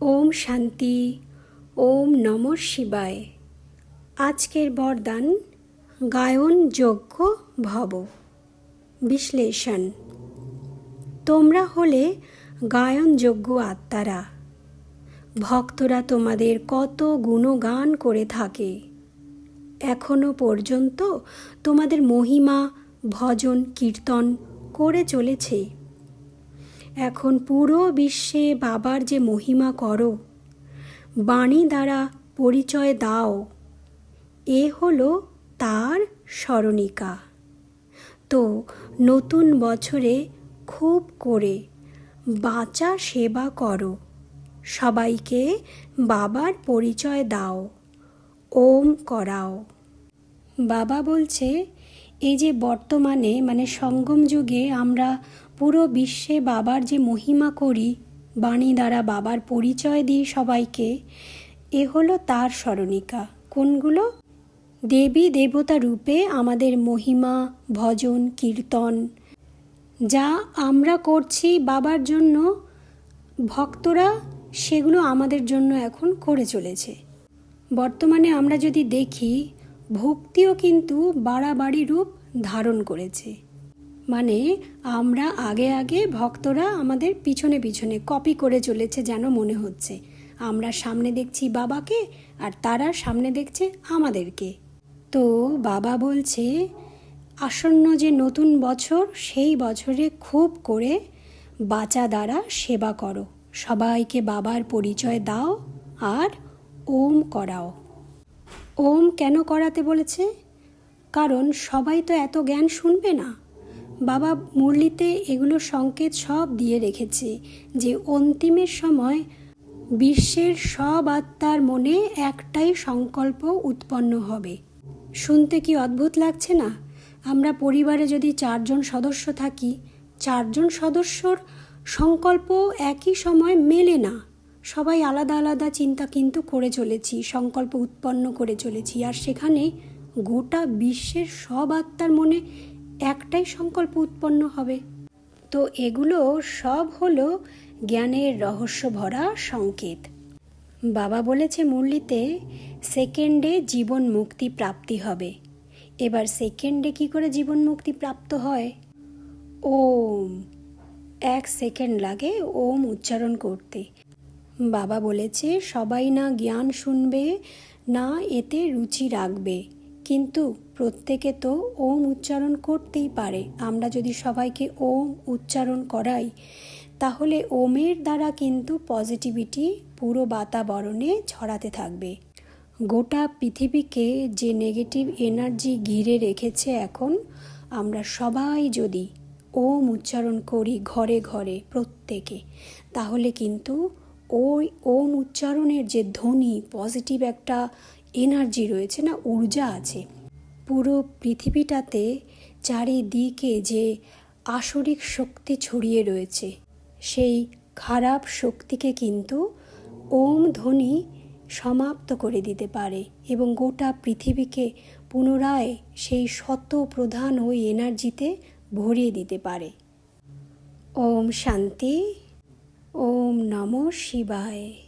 ওম শান্তি, ওম নম শিবায়। আজকের বরদান গায়ন যজ্ঞ ভব। বিশ্লেষণ। তোমরা হলে গায়নযোগ্য আত্মারা। ভক্তরা তোমাদের কত গুণগান করে থাকে। এখনও পর্যন্ত তোমাদের মহিমা, ভজন, কীর্তন করে চলেছে। এখন পুরো বিশ্বে বাবার যে মহিমা করো, বাণী দ্বারা পরিচয় দাও, এ হলো তার স্মরণিকা। তো নতুন বছরে খুব করে বাঁচা সেবা করো, সবাইকে বাবার পরিচয় দাও, ওম করাও। বাবা বলছে, এই যে বর্তমানে মানে সঙ্গম যুগে আমরা পুরো বিশ্বে বাবার যে মহিমা করি, বাণী দ্বারা বাবার পরিচয় দিই সবাইকে, এ হলো তার স্মরণিকা। কোনগুলো? দেবী দেবতা রূপে আমাদের মহিমা, ভজন, কীর্তন, যা আমরা করছি বাবার জন্য, ভক্তরা সেগুলো আমাদের জন্য এখন করে চলেছে। বর্তমানে আমরা যদি দেখি, ভক্তিও কিন্তু বাড়াবাড়ি রূপ ধারণ করেছে। মানে আমরা আগে আগে ভক্তরা আমাদের পিছনে পিছনে কপি করে চলেছে যেন মনে হচ্ছে। আমরা সামনে দেখছি বাবাকে আর তারা সামনে দেখছে আমাদেরকে। তো বাবা বলছে, আসন্ন যে নতুন বছর, সেই বছরে খুব করে বাঁচা দ্বারা সেবা করো। সবাইকে বাবার পরিচয় দাও আর ওম করাও। ওম কেন করাতে বলেছে? কারণ সবাই তো এত জ্ঞান শুনবে না। বাবা মুরলিতে এগুলো সংকেত সব দিয়ে রেখেছে যে অন্তিমের সময় বিশ্বের সব আত্মার মনে একটাই সংকল্প উৎপন্ন হবে। শুনতে কি অদ্ভুত লাগছে না? আমরা পরিবারে যদি চারজন সদস্য থাকি, চারজন সদস্যর সংকল্প একই সময় মেলে না। সবাই আলাদা আলাদা চিন্তা কিন্তু করে চলেছি, সংকল্প উৎপন্ন করে চলেছি। আর সেখানে গোটা বিশ্বের সব আত্মার মনে একটাই সংকল্প উৎপন্ন হবে। তো এগুলো সব হলো জ্ঞানের রহস্য ভরা সংকেত। বাবা বলেছে মুরলিতে সেকেন্ডে জীবন মুক্তি প্রাপ্তি হবে। এবার সেকেন্ডে কি করে জীবন মুক্তি প্রাপ্ত হয়? ওম, এক সেকেন্ড লাগে ওম উচ্চারণ করতে। বাবা বলেছে, সবাই না জ্ঞান শুনবে, না এতে রুচি রাখবে। কিন্তু প্রত্যেকে তো ওম উচ্চারণ করতেই পারে। আমরা যদি সবাইকে ওম উচ্চারণ করাই, তাহলে ওমের দ্বারা কিন্তু পজিটিভিটি পুরো বাতাবরণে ছড়াতে থাকবে। গোটা পৃথিবীকে যে নেগেটিভ এনার্জি ঘিরে রেখেছে এখন, আমরা সবাই যদি ওম উচ্চারণ করি ঘরে ঘরে প্রত্যেকে, তাহলে কিন্তু ওই ওম উচ্চারণের যে ধ্বনি পজিটিভ একটা এনার্জি রয়েছে না, ঊর্জা আছে। পুরো পৃথিবীটাতে চারিদিকে যে আসরিক শক্তি ছড়িয়ে রয়েছে, সেই খারাপ শক্তিকে কিন্তু ওম ধ্বনি সমাপ্ত করে দিতে পারে এবং গোটা পৃথিবীকে পুনরায় সেই শত প্রধান ওই এনার্জিতে ভরিয়ে দিতে পারে। ওম শান্তি, ওম নম শিবায়।